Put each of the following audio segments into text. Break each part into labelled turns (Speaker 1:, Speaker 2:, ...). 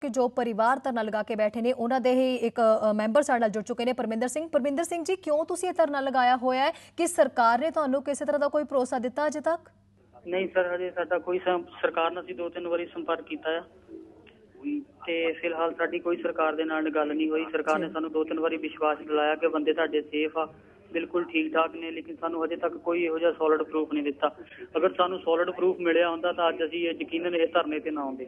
Speaker 1: ਕਿ ਜੋ ਪਰਿਵਾਰ ਧਰਨਾ ਲਗਾ ਕੇ ਬੈਠੇ ਨੇ ਉਹਨਾਂ ਦੇ ਹੀ ਇੱਕ ਮੈਂਬਰ ਸਾਡੇ ਨਾਲ ਜੁੜ ਚੁੱਕੇ ਨੇ ਪਰਮਿੰਦਰ ਸਿੰਘ। ਪਰਮਿੰਦਰ ਸਿੰਘ ਜੀ ਕਿਉਂ ਤੁਸੀਂ ਇਹ ਧਰਨਾ ਲਗਾਇਆ ਹੋਇਆ ਹੈ? ਕਿ ਸਰਕਾਰ ਨੇ ਤੁਹਾਨੂੰ ਕਿਸੇ ਤਰ੍ਹਾਂ ਦਾ ਕੋਈ ਭਰੋਸਾ ਦਿੱਤਾ ਅਜੇ ਤੱਕ?
Speaker 2: ਨਹੀਂ ਸਰ ਹਜੇ ਸਾਡਾ ਕੋਈ ਸਰਕਾਰ ਨਾਲ ਅਸੀਂ ਦੋ ਤਿੰਨ ਵਾਰੀ ਸੰਪਰਕ ਕੀਤਾ ਆ। ਤੇ ਫਿਲਹਾਲ ਸਾਡੀ ਕੋਈ ਸਰਕਾਰ ਦੇ ਨਾਲ ਗੱਲ ਨਹੀਂ ਹੋਈ। ਸਰਕਾਰ ਨੇ। ਸਾਨੂੰ ਦੋ ਤਿੰਨ ਵਾਰੀ ਵਿਸ਼ਵਾਸ ਦਿਲਾਇਆ ਕਿ ਬੰਦੇ ਤੁਹਾਡੇ ਸੇਫ ਆ। ਬਿਲਕੁਲ ਠੀਕ ਠਾਕ ਨੇ ਲੇਕਿਨ ਸਾਨੂੰ ਹਜੇ ਤੱਕ ਕੋਈ ਇਹੋ ਜਿਹਾ ਸੋਲਿਡ ਪ੍ਰੂਫ ਨਹੀਂ ਦਿੱਤਾ। ਅਗਰ ਸਾਨੂੰ ਸੋਲਿਡ ਪ੍ਰੂਫ ਮਿਲਿਆ ਹੁੰਦਾ ਤਾਂ ਅੱਜ ਅਸੀਂ ਇਹ ਯਕੀਨਨ ਇਹ ਧਰਨੇ ਤੇ ਨਾ ਆਉਂਦੇ।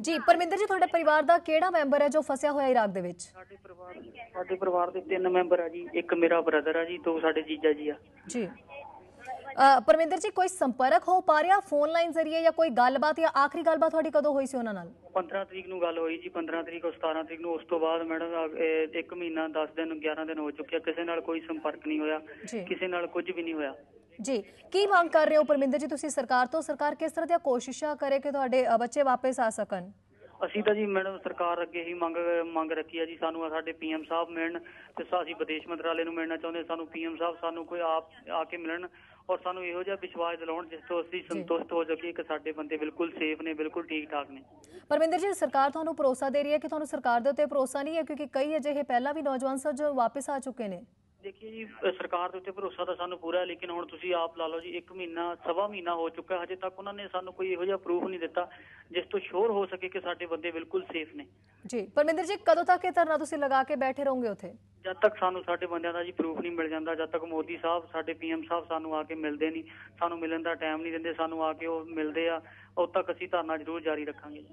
Speaker 1: ਜੀ ਪਰਮਿੰਦਰ ਜੀ ਤੁਹਾਡੇ ਪਰਿਵਾਰ ਦਾ ਕਿਹੜਾ ਮੈਂਬਰ ਹੈ ਜੋ ਫਸਿਆ ਹੋਇਆ ਇਰਾਕ ਦੇ ਵਿੱਚ?
Speaker 2: ਸਾਡੇ ਪਰਿਵਾਰ ਸਾਡੇ ਪਰਿਵਾਰ ਦੇ ਤਿੰਨ ਮੈਂਬਰ ਆ ਜੀ। ਇੱਕ ਮੇਰਾ ਬ੍ਰਦਰ ਆ ਜੀ ਦੋ ਸਾਡੇ ਜੀਜਾ ਜੀ ਆ।
Speaker 1: ਜੀ। ਪਰਮਿੰਦਰ ਜੀ ਕੋਈ ਸੰਪਰਕ ਹੋ ਪਾ ਰਿਹਾ ਫੋਨ ਲਾਈਨ ਜ਼ਰੀਏ ਜਾਂ ਕੋਈ ਗੱਲਬਾਤ ਜਾਂ ਆਖਰੀ ਗੱਲਬਾਤ ਤੁਹਾਡੀ ਕਦੋਂ ਹੋਈ ਸੀ ਉਹਨਾਂ ਨਾਲ?
Speaker 2: 15 ਤਰੀਕ ਨੂੰ ਗੱਲ ਹੋਈ ਜੀ 15 ਤਰੀਕ ਤੋਂ 17 ਤਰੀਕ ਨੂੰ। ਉਸ ਤੋਂ ਬਾਅਦ ਮੈਡਮ ਇੱਕ ਮਹੀਨਾ 10 ਦਿਨ 11 ਦਿਨ ਹੋ ਚੁੱਕਿਆ ਕਿਸੇ ਨਾਲ ਕੋਈ ਸੰਪਰਕ ਨਹੀਂ ਹੋਇਆ। ਕਿਸੇ ਨਾਲ ਕੁਝ ਵੀ ਨਹੀਂ ਹੋਇਆ।
Speaker 1: ਜੀ ਕੀ ਮੰਗ ਕਰ ਰਹੇ ਹੋ ਪਰਮਿੰਦਰ ਜੀ ਤੁਸੀਂ ਸਰਕਾਰ ਤੋਂ? ਸਰਕਾਰ ਕਿਸ ਤਰ੍ਹਾਂ ਦੀਆਂ ਕੋਸ਼ਿਸ਼ਾਂ ਕਰੇ ਕਿ ਤੁਹਾਡੇ ਬੱਚੇ ਵਾਪਸ ਆ ਸਕਣ?
Speaker 2: ਅਸੀਂ ਤਾਂ ਜੀ ਮੈਡਮ ਸਰਕਾਰ ਅੱਗੇ ਹੀ ਮੰਗ ਮੰਗ ਰੱਖੀ ਹੈ ਜੀ ਸਾਨੂੰ ਸਾਡੇ ਪੀਐਮ ਸਾਹਿਬ ਮਿਲਣ ਤੇ ਅਸੀਂ ਵਿਦੇਸ਼ ਮੰਤਰਾਲੇ ਨੂੰ ਮਿਲਣਾ ਚਾਹੁੰਦੇ ਸਾਨੂੰ ਪੀਐਮ ਸਾਹਿਬ ਸਾਨੂੰ ਕੋਈ ਆਪ ਆ ਕੇ ਮਿਲਣ ਔਰ ਸਾਨੂੰ ਇਹੋ ਜਿਹਾ ਵਿਸ਼ਵਾਸ ਦਿਲਾਉਣ ਜਿਸ ਤੋਂ ਅਸੀਂ ਸੰਤੁਸ਼ਟ ਹੋ ਸਕੀਏ ਕਿ ਸਾਡੇ ਬੰਦੇ ਬਿਲਕੁਲ ਸੇਫ ਨੇ ਬਿਲਕੁਲ ਠੀਕ ਠਾਕ ਨੇ।
Speaker 1: ਪਰਮਿੰਦਰ ਜੀ ਸਰਕਾਰ ਤੁਹਾਨੂੰ ਭਰੋਸਾ ਦੇ ਰਹੀ ਹੈ ਕਿ ਤੁਹਾਨੂੰ ਸਰਕਾਰ ਦੇ ਉੱਤੇ ਭਰੋਸਾ ਨਹੀਂ ਹੈ? ਕਿਉਂਕਿ ਕਈ ਅਜਿਹੇ ਪਹਿਲਾਂ ਵੀ ਨੌਜਵਾਨ ਸਨ ਜੋ ਵਾਪਸ ਆ ਚੁੱਕੇ ਨੇ।
Speaker 2: ਦੇਖੀਏ ਜੀ ਸਰਕਾਰ ਦੇ ਉੱਤੇ ਭਰੋਸਾ ਤਾਂ ਸਾਨੂੰ ਪੂਰਾ ਹੈ ਲੇਕਿਨ ਹੁਣ ਤੁਸੀਂ ਆਪ ਲਾ ਲਓ ਜੀ ਇੱਕ ਮਹੀਨਾ ਸਵਾ ਮਹੀਨਾ ਹੋ ਚੁੱਕਾ ਹਜੇ ਤੱਕ ਉਹਨਾਂ ਨੇ ਸਾਨੂੰ ਕੋਈ ਇਹੋ ਜਿਹਾ ਪ੍ਰੂਫ ਨਹੀਂ ਦਿੱਤਾ ਜਿਸ ਤੋਂ ਸ਼ੋਰ ਹੋ ਸਕੇ ਕਿ ਸਾਡੇ ਬੰਦੇ ਬਿਲਕੁਲ ਸੇਫ ਨੇ।
Speaker 1: ਜੀ ਪਰਮਿੰਦਰ ਜੀ ਕਦੋਂ ਤੱਕ ਇਹ ਧਰਨਾ ਤੁਸੀਂ ਲਗਾ ਕੇ ਬੈਠੇ ਰਹੋਗੇ ਉੱਥੇ?
Speaker 2: ਜਦ ਤੱਕ ਸਾਨੂੰ ਸਾਡੇ ਬੰਦਿਆਂ ਦਾ ਜੀ ਪ੍ਰੂਫ ਨਹੀਂ ਮਿਲ ਜਾਂਦਾ ਜਦ ਤੱਕ ਮੋਦੀ ਸਾਹਿਬ ਸਾਡੇ ਪੀਐਮ ਸਾਹਿਬ ਸਾਨੂੰ ਆ ਕੇ ਮਿਲਦੇ ਨਹੀਂ ਸਾਨੂੰ ਮਿਲਣ ਦਾ ਟਾਈਮ ਨਹੀਂ ਦਿੰਦੇ ਸਾਨੂੰ ਆ ਕੇ ਉਹ ਮਿਲਦੇ ਆ ਉਦੋਂ ਤੱਕ ਅਸੀਂ ਧਰਨਾ ਜ਼ਰੂਰ ਜਾਰੀ ਰੱਖਾਂਗੇ।